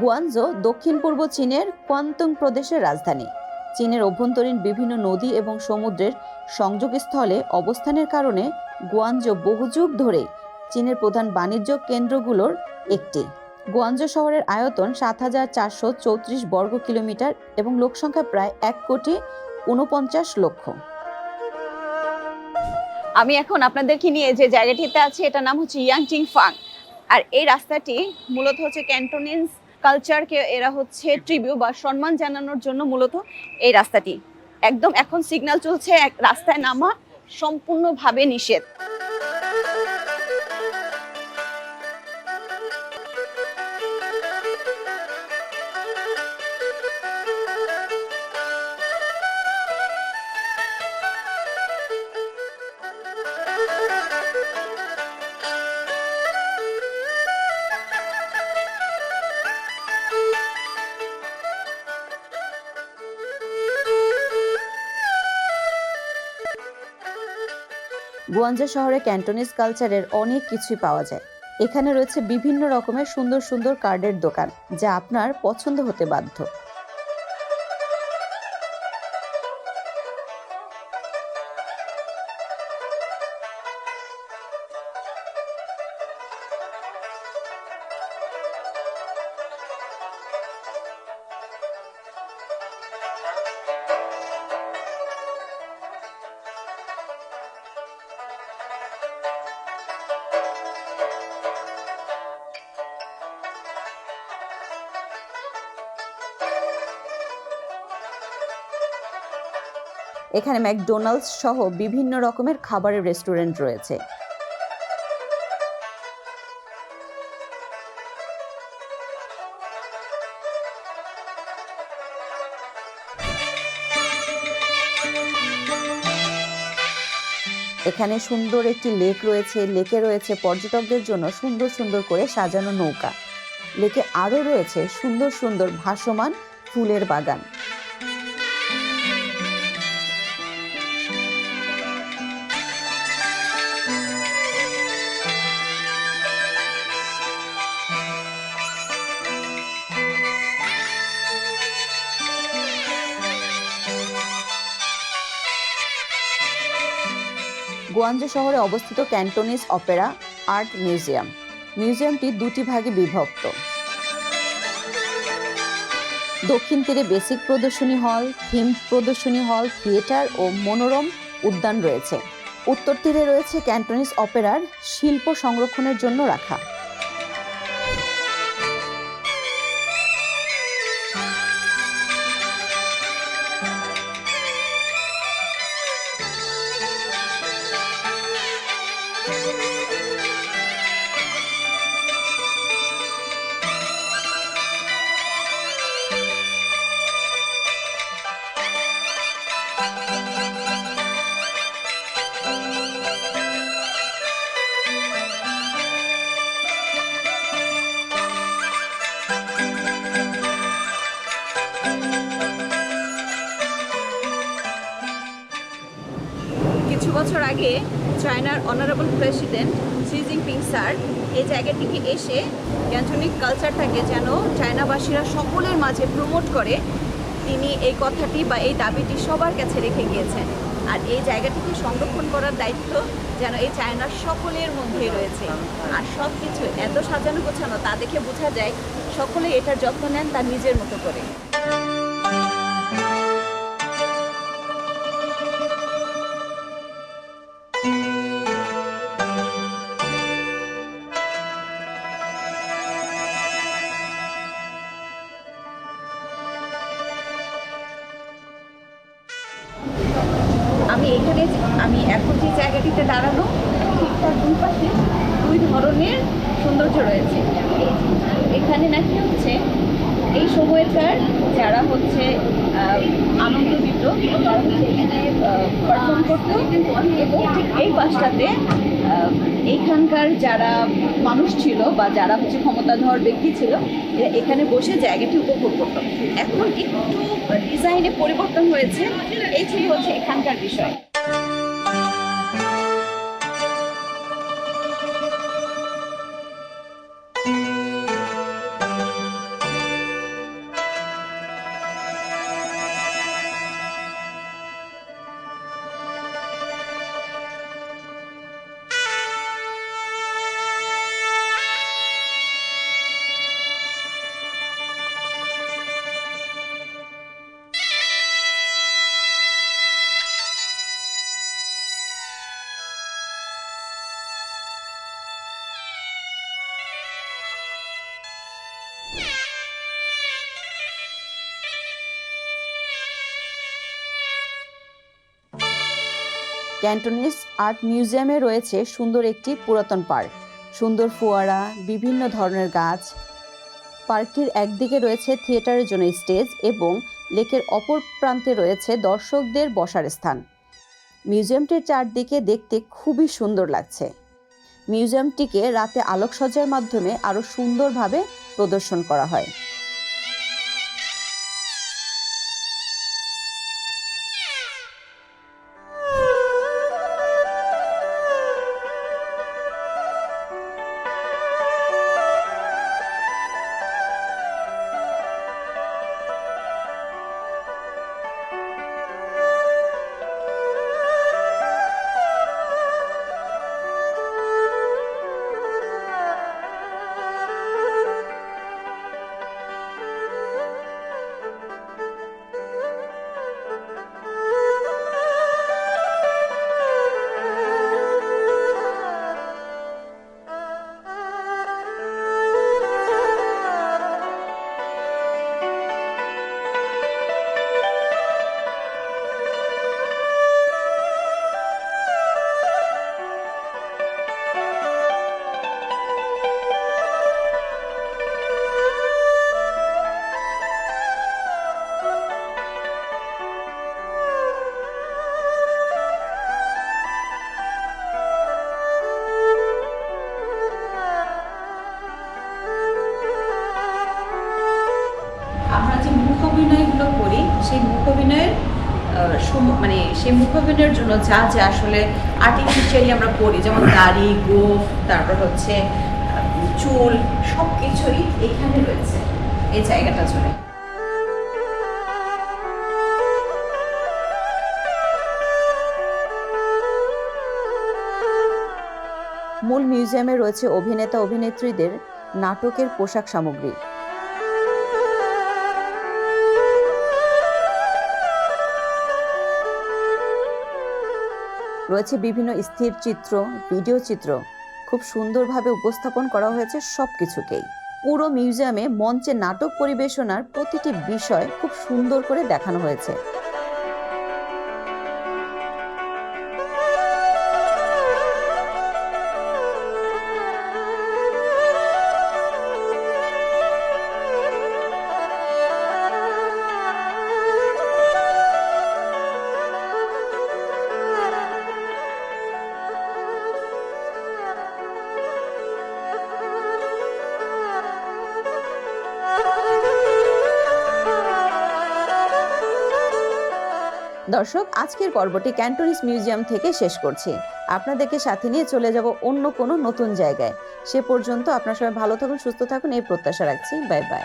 গুয়ানজো দক্ষিণ পূর্ব চীনের কোয়ান্তং প্রদেশের রাজধানী। চীনের অভ্যন্তরীণ বিভিন্ন নদী এবং সমুদ্রের সংযোগস্থলে অবস্থানের কারণে গুয়ানজো বহুযুগ ধরে চীনের প্রধান বাণিজ্য কেন্দ্রগুলোর একটি। গুয়ানজো শহরের আয়তন সাত হাজার চারশো চৌত্রিশ বর্গ কিলোমিটার এবং লোকসংখ্যা প্রায় এক কোটি উনপঞ্চাশ লক্ষ। আমি এখন আপনাদেরকে নিয়ে যে জায়গাটিতে আছি, এটার নাম হচ্ছে ইয়াংটিং ফাং আর এই রাস্তাটি মূলত হচ্ছে ক্যান্টোনিন্স কালচারকে এরা হচ্ছে ট্রিবিউ বা সম্মান জানানোর জন্য মূলত এই রাস্তাটি। একদম এখন সিগন্যাল চলছে, এক রাস্তায় নামা সম্পূর্ণভাবে নিষেধ। গুয়ানজা শহরে ক্যান্টোনিজ কালচারের অনেক কিছুই পাওয়া যায়। এখানে রয়েছে বিভিন্ন রকমের সুন্দর সুন্দর কার্ডের দোকান, যা আপনার পছন্দ হতে বাধ্য। এখানে ম্যাকডোনাল্ডস সহ বিভিন্ন রকমের খাবারের রেস্টুরেন্ট রয়েছে। এখানে সুন্দর একটি লেক রয়েছে। লেকে রয়েছে পর্যটকদের জন্য সুন্দর সুন্দর করে সাজানো নৌকা। লেকে আরও রয়েছে সুন্দর সুন্দর ভাসমান ফুলের বাগান। গুয়ানজো শহরে অবস্থিত ক্যান্টোনিস অপেরা আর্ট মিউজিয়াম। মিউজিয়ামটি দুটি ভাগে বিভক্ত। দক্ষিণ তীরে বেসিক প্রদর্শনী হল, থিম প্রদর্শনী হল, থিয়েটার ও মনোরম উদ্যান রয়েছে। উত্তর তীরে রয়েছে ক্যান্টোনিস অপেরার শিল্প সংরক্ষণের জন্য রাখা। আগে চায়নার honourable president Xi Jinping sir এই জায়গাটিকে এসে ক্যান্টনিক কালচারটাকে যেন চায়নাবাসীরা সকলের মাঝে প্রমোট করে, তিনি এই কথাটি বা এই দাবিটি সবার কাছে রেখে গিয়েছেন। আর এই জায়গাটিকে সংরক্ষণ করার দায়িত্ব যেন এই চায়নার সকলের মধ্যেই রয়েছে। আর সব কিছু এত সাজানো গোছানো তা দেখে বোঝা যায়, সকলে এটার যত্ন নেন তার নিজের মতো করে। আমি এখানে আমি এখন যে জায়গাটিতে দাঁড়ানো ঠিকঠাক দুই পাশে দুই ধরনের সৌন্দর্য রয়েছে। এখানে নাকি হচ্ছে এই সময়কার যারা হচ্ছে আহ, আনন্দবিত তারা সেখানে পারফর্ম করতো এবং ঠিক এই পাশটাতে এইখানকার যারা মানুষ ছিল বা যারা হচ্ছে ক্ষমতাধর ব্যক্তি ছিল এরা এখানে বসে জায়গাটি উপভোগ করতো। এখন একটু ডিজাইনে পরিবর্তন হয়েছে এই ছিল হচ্ছে এখানকার বিষয়। ক্যান্টনিস আর্ট মিউজিয়ামে রয়েছে সুন্দর একটি পুরাতন পার্ক। সুন্দর ফোয়ারা, বিভিন্ন ধরনের গাছ। পার্কটির একদিকে রয়েছে থিয়েটারের জন্য স্টেজ এবং লেকের অপর প্রান্তে রয়েছে দর্শকদের বসার স্থান। মিউজিয়ামটির চারদিকে দেখতে খুবই সুন্দর লাগছে। মিউজিয়ামটিকে রাতে আলোকসজ্জার মাধ্যমে আরও সুন্দরভাবে প্রদর্শন করা হয়। সেই মুখ অভিনয়ের মানে সেই মুখ অভিনয়ের জন্য যা যা আসলে আর্টিফিশিয়ালি আমরা করি যেমন দাড়ি, গোফ, তারপর হচ্ছে চুল সব কিছুই এখানে রয়েছে, এই জায়গাটা জুড়ে। মূল মিউজিয়ামে রয়েছে অভিনেতা অভিনেত্রীদের নাটকের পোশাক সামগ্রী। রয়েছে বিভিন্ন স্থির চিত্র, ভিডিও চিত্র। খুব সুন্দরভাবে উপস্থাপন করা হয়েছে সব কিছুকেই পুরো মিউজিয়ামে মঞ্চে নাটক পরিবেশনার প্রতিটি বিষয় খুব সুন্দর করে দেখানো হয়েছে। দর্শক, আজকের পর্বটি ক্যান্টোনিস মিউজিয়াম থেকে শেষ করছি। আপনাদেরকে সাথে নিয়ে চলে যাব অন্য কোনো নতুন জায়গায়। সে পর্যন্ত আপনার সবাই ভালো থাকুন, সুস্থ থাকুন, এই প্রত্যাশা রাখছি। Bye bye.